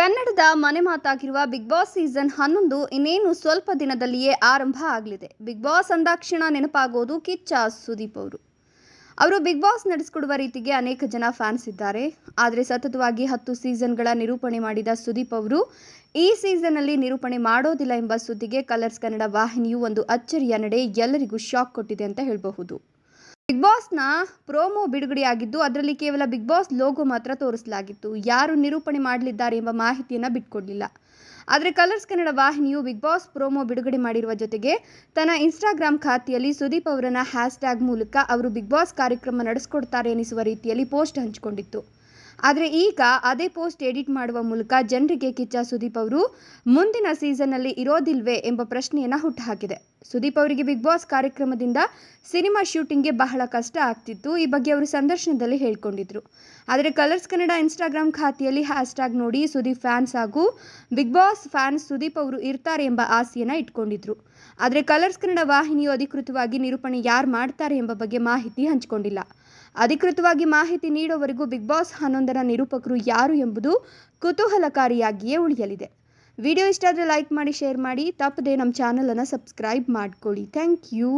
ಕನ್ನಡದ ಮನೆ ಮಾತಾಗಿರುವ big boss season ಹನ್ನೊಂದು ಇನ್ನೇನು ಸ್ವಲ್ಪ ದಿನದಲ್ಲಿಯೇ ಆರಂಭ ಆಗಲಿದೆ. ಬಿಗ್ ಬಾಸ್ ಅಂದಾಕ್ಷಣ ನೆನಪಾಗೋದು ಕಿಚ್ಚ ಸುದೀಪ್ ಅವರು. ಅವರು ಬಿಗ್ ಬಾಸ್ ನಡೆಸಿಕೊಡುವ ರೀತಿಗೆ ಅನೇಕ ಜನ ಫ್ಯಾನ್ಸ್ ಇದ್ದಾರೆ. ಆದರೆ ಸತತವಾಗಿ ಹತ್ತು ಸೀಸನ್ಗಳ ನಿರೂಪಣೆ ಮಾಡಿದ ಸುದೀಪ್ ಅವರು, ಈ ಸೀಸನ್ನಲ್ಲಿ ನಿರೂಪಣೆ ಮಾಡೋದಿಲ್ಲ ಎಂಬ ಸುದ್ದಿಗೆ ಕಲರ್ಸ್ ಕನ್ನಡ ವಾಹಿನಿಯು ಒಂದು ಅಚ್ಚರಿಯ ನಡೆ ಎಲ್ಲರಿಗೂ ಶಾಕ್ ಕೊಟ್ಟಿದೆ ಅಂತ ಹೇಳಬಹುದು. ಬಿಗ್ ಬಾಸ್ನ ಪ್ರೋಮೋ ಬಿಡುಗಡೆಯಾಗಿದ್ದು ಅದರಲ್ಲಿ ಕೇವಲ ಬಿಗ್ ಬಾಸ್ ಲೋಗೋ ಮಾತ್ರ ತೋರಿಸಲಾಗಿತ್ತು. ಯಾರು ನಿರೂಪಣೆ ಮಾಡಲಿದ್ದಾರೆ ಎಂಬ ಮಾಹಿತಿಯನ್ನು ಬಿಟ್ಕೊಡ್ಲಿಲ್ಲ. ಆದರೆ ಕಲರ್ಸ್ ಕನ್ನಡ ವಾಹಿನಿಯು ಬಿಗ್ ಬಾಸ್ ಪ್ರೋಮೋ ಬಿಡುಗಡೆ ಮಾಡಿರುವ ಜೊತೆಗೆ, ತನ್ನ ಇನ್ಸ್ಟಾಗ್ರಾಮ್ ಖಾತೆಯಲ್ಲಿ ಸುದೀಪ್ ಅವರನ್ನ ಹ್ಯಾಶ್ಟ್ಯಾಗ್ ಮೂಲಕ ಅವರು ಬಿಗ್ ಬಾಸ್ ಕಾರ್ಯಕ್ರಮ ನಡೆಸಿಕೊಡ್ತಾರೆ ಎನಿಸುವ ರೀತಿಯಲ್ಲಿ ಪೋಸ್ಟ್ ಹಂಚಿಕೊಂಡಿತ್ತು. ಆದರೆ ಈಗ ಅದೇ ಪೋಸ್ಟ್ ಎಡಿಟ್ ಮಾಡುವ ಮೂಲಕ ಜನರಿಗೆ ಕಿಚ್ಚ ಸುದೀಪ್ ಅವರು, ಮುಂದಿನ ಸೀಸನ್ನಲ್ಲಿ ಇರೋದಿಲ್ವೇ ಎಂಬ ಪ್ರಶ್ನೆಯನ್ನು ಹುಟ್ಟುಹಾಕಿದೆ. ಸುದೀಪ್ ಅವರಿಗೆ ಬಿಗ್ ಬಾಸ್ ಕಾರ್ಯಕ್ರಮದಿಂದ ಸಿನಿಮಾ ಶೂಟಿಂಗ್ಗೆ ಬಹಳ ಕಷ್ಟ ಆಗ್ತಿತ್ತು, ಈ ಬಗ್ಗೆ ಅವರು ಸಂದರ್ಶನದಲ್ಲಿ ಹೇಳ್ಕೊಂಡಿದ್ರು. ಆದರೆ ಕಲರ್ಸ್ ಕನ್ನಡ ಇನ್ಸ್ಟಾಗ್ರಾಮ್ ಖಾತೆಯಲ್ಲಿ ಹ್ಯಾಶ್ಟ್ಯಾಗ್ ನೋಡಿ ಸುದೀಪ್ ಫ್ಯಾನ್ಸ್ ಹಾಗೂ ಬಿಗ್ ಬಾಸ್ ಫ್ಯಾನ್ಸ್ ಸುದೀಪ್ ಅವರು ಇರ್ತಾರೆ ಎಂಬ ಆಸೆಯನ್ನು ಇಟ್ಕೊಂಡಿದ್ರು. ಆದರೆ ಕಲರ್ಸ್ ಕನ್ನಡ ವಾಹಿನಿಯು ಅಧಿಕೃತವಾಗಿ ನಿರೂಪಣೆ ಯಾರು ಮಾಡ್ತಾರೆ ಎಂಬ ಬಗ್ಗೆ ಮಾಹಿತಿ ಹಂಚಿಕೊಂಡಿಲ್ಲ. ಅಧಿಕೃತವಾಗಿ ಮಾಹಿತಿ ನೀಡುವವರೆಗೂ ಬಿಗ್ ಬಾಸ್ ಹನ್ನೊಂದರ ನಿರೂಪಕರು ಯಾರು ಎಂಬುದು ಕುತೂಹಲಕಾರಿಯಾಗಿಯೇ ಉಳಿಯಲಿದೆ. ವಿಡಿಯೋ ಇಷ್ಟ ಆದರೆ ಲೈಕ್ ಮಾಡಿ, ಶೇರ್ ಮಾಡಿ. ತಪ್ಪದೆ ನಮ್ಮ ಚಾನಲನ್ನು ಸಬ್ಸ್ಕ್ರೈಬ್ ಮಾಡ್ಕೊಳ್ಳಿ. Thank you.